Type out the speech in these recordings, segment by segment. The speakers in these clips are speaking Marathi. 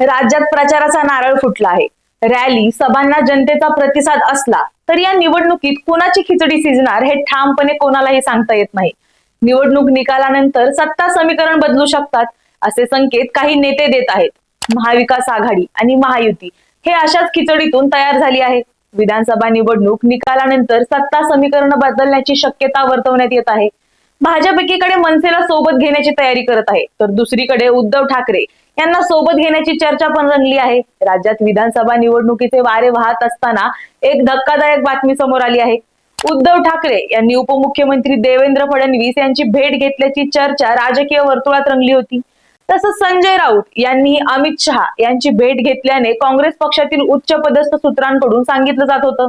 राज्यात प्रचाराचा नारळ फुटला आहे. रॅली सभांना जनतेचा प्रतिसाद असला तर या निवडणुकीत कोणाची खिचडी शिजणार हे ठामपणे कोणालाही सांगता येत नाही. निवडणूक निकालानंतर सत्ता समीकरण बदलू शकतात असे संकेत काही नेते देत आहेत. महाविकास आघाडी आणि महायुती हे अशाच खिचडीतून तयार झाली आहे विधानसभा निवडणूक निकालानंतर सत्ता समीकरण बदलण्याची शक्यता वर्तवण्यात येत आहे. भाजप एकीकडे मनसेला सोबत घेण्याची तयारी करत आहे तर दुसरीकडे उद्धव ठाकरे यांना सोबत घेण्याची चर्चा पण रंगली आहे. राज्यात विधानसभा निवडणुकीचे वारे वाहत असताना एक धक्कादायक बातमी समोर आली आहे. उद्धव ठाकरे यांनी उपमुख्यमंत्री देवेंद्र फडणवीस यांची भेट घेतल्याची चर्चा राजकीय वर्तुळात रंगली होती. तसंच संजय राऊत यांनी अमित शहा यांची भेट घेतल्याने काँग्रेस पक्षातील उच्च पदस्थ सूत्रांकडून सांगितलं जात होतं.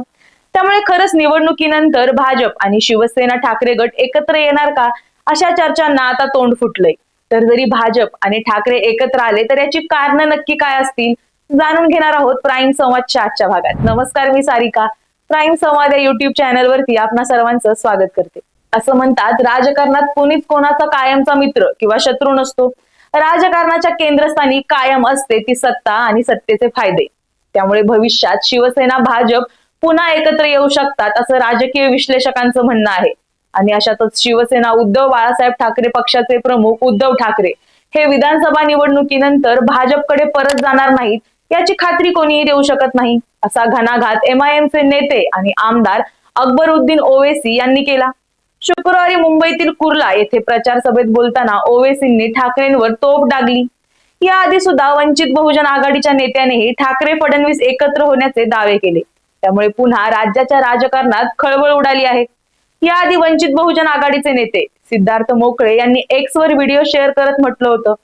त्यामुळे खरंच निवडणुकीनंतर भाजप आणि शिवसेना ठाकरे गट एकत्र येणार का? अशा चर्चांना आता तोंड फुटलंय. तर जरी भाजप आणि ठाकरे एकत्र आले तर याची कारणं नक्की काय असतील? जाणून घेणार आहोत प्राईम संवादच्या आजच्या भागात. नमस्कार मी सारिका. प्राईम संवाद या युट्यूब चॅनलवरती आपणा सर्वांचं स्वागत करते. असं म्हणतात राजकारणात कोणीच कोणाचा कायमचा मित्र किंवा शत्रू नसतो. राजकारणाच्या केंद्रस्थानी कायम असते ती सत्ता आणि सत्तेचे फायदे. त्यामुळे भविष्यात शिवसेना भाजप पुन्हा एकत्र येऊ शकतात असं राजकीय विश्लेषकांचं म्हणणं आहे. आणि अशातच शिवसेना उद्धव बाळासाहेब ठाकरे पक्षाचे प्रमुख उद्धव ठाकरे हे विधानसभा निवडणुकीनंतर भाजपकडे परत जाणार नाहीत याची खात्री कोणीही देऊ शकत नाही असा घणाघात एमआयएमचे नेते आणि आमदार अकबरुद्दीन ओवेसी यांनी केला. शुक्रवारी मुंबईतील कुर्ला येथे प्रचार सभेत बोलताना ओवेसींनी ठाकरेंवर तोफ डागली. याआधी सुद्धा वंचित बहुजन आघाडीच्या नेत्यानेही ठाकरे फडणवीस एकत्र होण्याचे दावे केले. त्यामुळे पुन्हा राज्याच्या राजकारणात खळबळ उडाली आहे. याआधी वंचित बहुजन आघाडीचे नेते सिद्धार्थ मोकळे यांनी एक्स वर व्हिडिओ शेअर करत म्हटलं होतं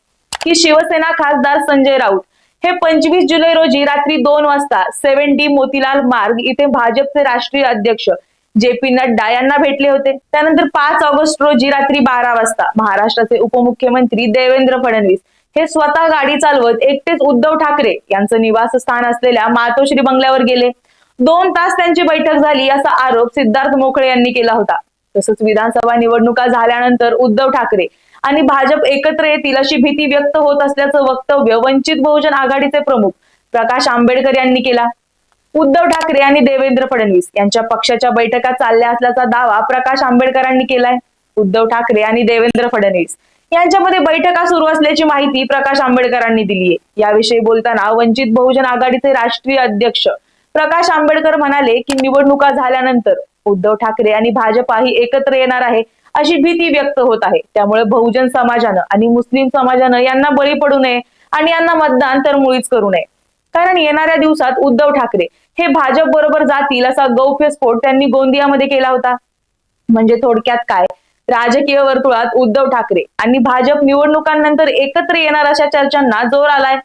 की शिवसेना खासदार संजय राऊत हे पंचवीस जुलै रोजी रात्री दोन वाजता सेव्हन डी मोतीलाल मार्ग इथे भाजपचे राष्ट्रीय अध्यक्ष जे पी नड्डा यांना भेटले होते. त्यानंतर पाच ऑगस्ट रोजी रात्री बारा वाजता महाराष्ट्राचे उपमुख्यमंत्री देवेंद्र फडणवीस हे स्वतः गाडी चालवत एकटेच उद्धव ठाकरे यांचं निवासस्थान असलेल्या मातोश्री बंगल्यावर गेले. दोन तास त्यांची बैठक झाली असा आरोप सिद्धार्थ मोकळे यांनी केला होता. तसंच विधानसभा निवडणुका झाल्यानंतर उद्धव ठाकरे आणि भाजप एकत्र येतील अशी भीती व्यक्त होत असल्याचं वक्तव्य वंचित बहुजन आघाडीचे प्रमुख प्रकाश आंबेडकर यांनी केला. उद्धव ठाकरे आणि देवेंद्र फडणवीस यांच्या पक्षाच्या बैठका चालल्या असल्याचा दावा प्रकाश आंबेडकरांनी केलाय. उद्धव ठाकरे आणि देवेंद्र फडणवीस यांच्यामध्ये बैठका सुरू असल्याची माहिती प्रकाश आंबेडकरांनी दिली आहे याविषयी बोलताना वंचित बहुजन आघाडीचे राष्ट्रीय अध्यक्ष प्रकाश आंबेडकर म्हणाले की निवडणुका झाल्यानंतर उद्धव ठाकरे आणि भाजपाही एकत्र येणार आहे अशी भीती व्यक्त होत आहे. त्यामुळे बहुजन समाजानं आणि मुस्लिम समाजानं यांना बळी पडू नये आणि यांना मतदान तर मुळीच करू नये. कारण येणाऱ्या दिवसात उद्धव ठाकरे हे भाजप बरोबर जातील असा गौप्यस्फोट त्यांनी गोंदियामध्ये केला होता. म्हणजे थोडक्यात काय? राजकीय वर्तुळात उद्धव ठाकरे आणि भाजप निवडणुकांनंतर एकत्र येणार अशा चर्चांना जोर आलाय.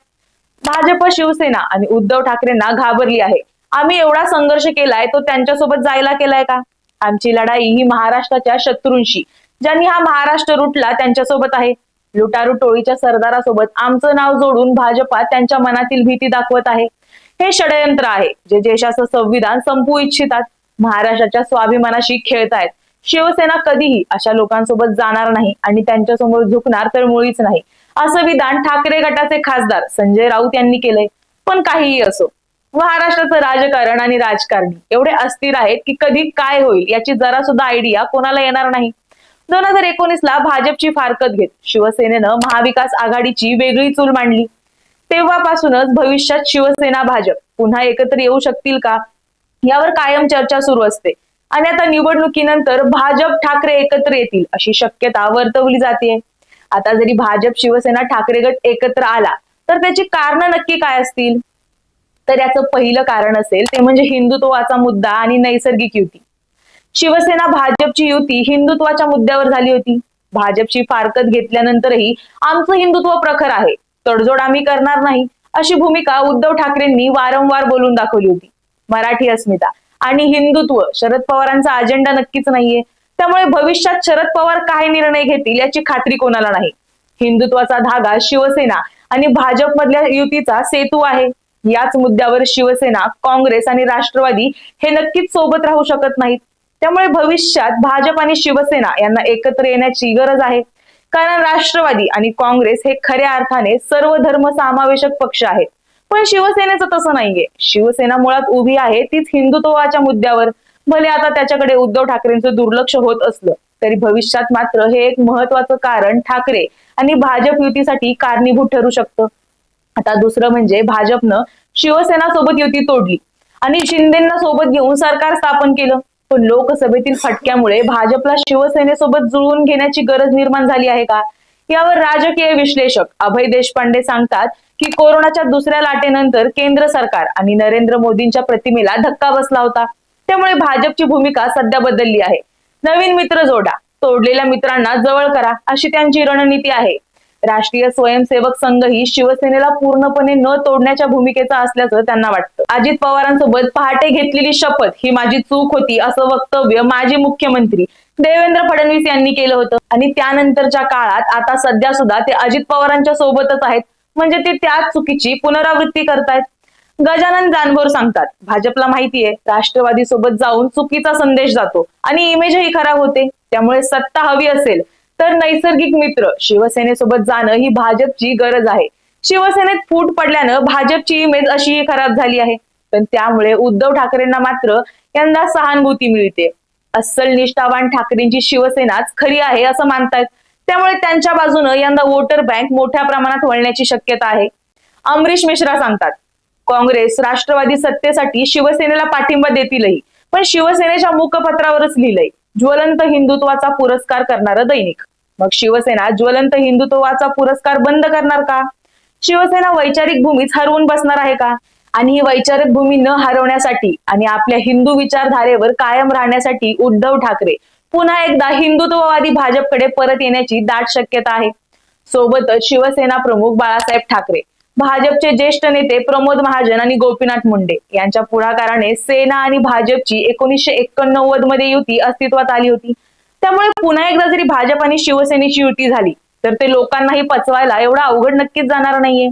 भाजप शिवसेना आणि उद्धव ठाकरेंना घाबरली आहे. आम्ही एवढा संघर्ष केलाय तो त्यांच्यासोबत जायला केलाय का? आमची लढाई ही महाराष्ट्राच्या शत्रूंशी. ज्यांनी हा महाराष्ट्र रुटला त्यांच्यासोबत आहे. लुटारू टोळीच्या सरदारासोबत आमचं नाव जोडून भाजपा त्यांच्या मनातील भीती दाखवत आहे. हे षडयंत्र आहे जे देशाचं संविधान संपू इच्छितात. महाराष्ट्राच्या स्वाभिमानाशी खेळतायत. शिवसेना कधीही अशा लोकांसोबत जाणार नाही आणि त्यांच्यासमोर झुकणार तर मुळीच नाही. असं विधान ठाकरे गटाचे खासदार संजय राऊत यांनी केलंय. पण काहीही असो महाराष्ट्राचं राजकारण आणि राजकारणी एवढे अस्थिर आहेत की कधी काय होईल याची जरा सुद्धा आयडिया कोणाला येणार नाही. दोन हजार एकोणीस ला भाजपची फारकत घेत शिवसेनेनं महाविकास आघाडीची वेगळी चूल मांडली. तेव्हापासूनच भविष्यात शिवसेना भाजप पुन्हा एकत्र येऊ शकतील का? यावर कायम चर्चा सुरू असते. आणि आता निवडणुकीनंतर भाजप ठाकरे एकत्र येतील अशी शक्यता वर्तवली जाते आता जरी भाजप शिवसेना ठाकरे गट एकत्र आला तर त्याची कारण नक्की काय असतील? तर याचं पहिलं कारण असेल ते म्हणजे हिंदुत्वाचा मुद्दा आणि नैसर्गिक युती. शिवसेना भाजपची युती हिंदुत्वाच्या मुद्द्यावर झाली होती. भाजपची फारकत घेतल्यानंतरही आमचं हिंदुत्व प्रखर आहे. तडजोड आम्ही करणार नाही अशी भूमिका उद्धव ठाकरेंनी वारंवार बोलून दाखवली होती. मराठी अस्मिता. आणि हिंदुत्व शरद पवारांचा अजेंडा नक्कीच नाहीये. त्यामुळे भविष्यात शरद पवार काय निर्णय घेतील याची खात्री कोणाला नाही. हिंदुत्वाचा धागा शिवसेना आणि भाजपमधल्या युतीचा सेतू आहे. याच मुद्द्यावर शिवसेना काँग्रेस आणि राष्ट्रवादी हे नक्कीच सोबत राहू शकत नाहीत. त्यामुळे भविष्यात भाजप आणि शिवसेना यांना एकत्र येण्याची गरज आहे. कारण राष्ट्रवादी आणि काँग्रेस हे खऱ्या अर्थाने सर्व धर्म समावेशक पक्ष आहेत. पण शिवसेनेचं तसं नाहीये. शिवसेना मुळात उभी आहे तीच हिंदुत्वाच्या मुद्द्यावर. भले आता त्याच्याकडे उद्धव ठाकरेंचं दुर्लक्ष होत असलं तरी भविष्यात मात्र हे एक महत्वाचं कारण ठाकरे आणि भाजप युतीसाठी कारणीभूत ठरू शकतं. आता दुसरं म्हणजे भाजपनं शिवसेना सोबत युती तोडली. आणि शिंदेना सोबत घेऊन सरकार स्थापन केलं. पण लोकसभेतील फटक्यामुळे भाजपला शिवसेनेसोबत जुळवून घेण्याची गरज निर्माण झाली आहे का? यावर राजकीय विश्लेषक अभय देशपांडे सांगतात की कोरोनाच्या दुसऱ्या लाटेनंतर केंद्र सरकार आणि नरेंद्र मोदींच्या प्रतिमेला धक्का बसला होता. त्यामुळे भाजपची भूमिका सध्या बदलली आहे. नवीन मित्र जोडा तोडलेल्या मित्रांना जवळ करा अशी त्यांची रणनीती आहे. राष्ट्रीय स्वयंसेवक संघ ही शिवसेनेला पूर्णपणे न तोडण्याच्या भूमिकेचा असल्याचं त्यांना वाटतं. अजित पवारांसोबत पहाटे घेतलेली शपथ ही माझी चूक होती असं वक्तव्य माजी मुख्यमंत्री देवेंद्र फडणवीस यांनी केलं होतं. आणि त्यानंतरच्या काळात आता सध्या सुद्धा ते अजित पवारांच्या सोबतच आहेत. म्हणजे ते त्याच चुकीची पुनरावृत्ती करतायत. गजानन जानभोर सांगतात भाजपला माहितीये राष्ट्रवादी सोबत जाऊन चुकीचा संदेश जातो आणि इमेजही खराब होते. त्यामुळे सत्ता हवी असेल तर नैसर्गिक मित्र शिवसेनेसोबत जाणं ही भाजपची गरज आहे. शिवसेनेत फूट पडल्यानं भाजपची इमेज अशीही खराब झाली आहे. पण त्यामुळे उद्धव ठाकरेंना मात्र यंदा सहानुभूती मिळते. अस्सल निष्ठावान ठाकरेंची शिवसेनाच खरी आहे असं मानतायत. त्यामुळे त्यांच्या बाजूनं यंदा वोटर बँक मोठ्या प्रमाणात वळण्याची शक्यता आहे. अमरीश मिश्रा सांगतात काँग्रेस राष्ट्रवादी सत्तेसाठी शिवसेनेला पाठिंबा देतीलही पण शिवसेनेच्या मुखपत्रावरच लिहिलंय. ज्वलंत हिंदुत्वाचा पुरस्कार करणारं दैनिक. मग शिवसेना ज्वलंत हिंदुत्वाचा पुरस्कार बंद करणार का? शिवसेना वैचारिक भूमीच हरवून बसणार आहे का? आणि ही वैचारिक भूमी न हरवण्यासाठी आणि आपल्या हिंदू विचारधारेवर कायम राहण्यासाठी उद्धव ठाकरे पुन्हा एकदा हिंदुत्ववादी भाजपकडे परत येण्याची दाट शक्यता आहे. सोबतच शिवसेना प्रमुख बाळासाहेब ठाकरे भाजपचे ज्येष्ठ नेते प्रमोद महाजन आणि गोपीनाथ मुंडे यांच्या पुढाकाराने सेना आणि भाजपची एकोणीसशे एकोणनव्वदमध्ये युती अस्तित्वात आली होती. त्यामुळे पुन्हा एकदा जरी भाजप आणि शिवसेनेची युती झाली तर ते लोकांनाही पचवायला एवढा अवघड नक्कीच जाणार नाहीये.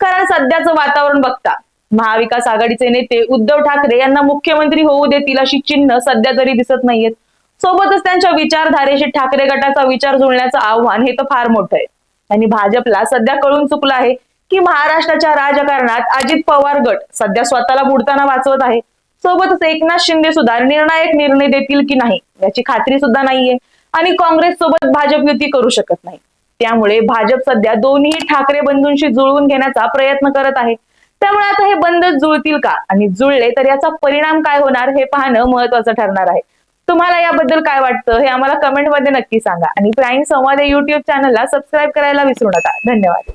कारण सध्याचं वातावरण बघता महाविकास आघाडीचे नेते उद्धव ठाकरे यांना मुख्यमंत्री होऊ देतील अशी चिन्ह सध्या तरी दिसत नाहीयेत. सोबतच त्यांच्या विचारधारेशी ठाकरे गटाचा विचार जुळण्याचं आव्हान हे तर फार मोठं आहे. आणि भाजपला सध्या कळून चुकलं आहे की महाराष्ट्राच्या राजकारणात अजित पवार गट सध्या स्वतःला बुडताना वाचवत आहे. सोबतच एकनाथ शिंदे सुद्धा निर्णायक निर्णय देतील की नाही याची खात्री सुद्धा नाहीये आणि काँग्रेस सोबत भाजप युती करू शकत नाही. त्यामुळे भाजप सध्या दोन्ही ठाकरे बंधूंशी जुळवून घेण्याचा प्रयत्न करत आहे. त्यामुळे आता हे बंद जुळतील का आणि जुळले तर याचा परिणाम काय होणार हे पाहणं महत्वाचं ठरणार आहे. तुम्हाला याबद्दल काय वाटतं हे आम्हाला कमेंटमध्ये नक्की सांगा आणि प्राईम संवाद या युट्यूब चॅनलला सबस्क्राईब करायला विसरू नका. धन्यवाद.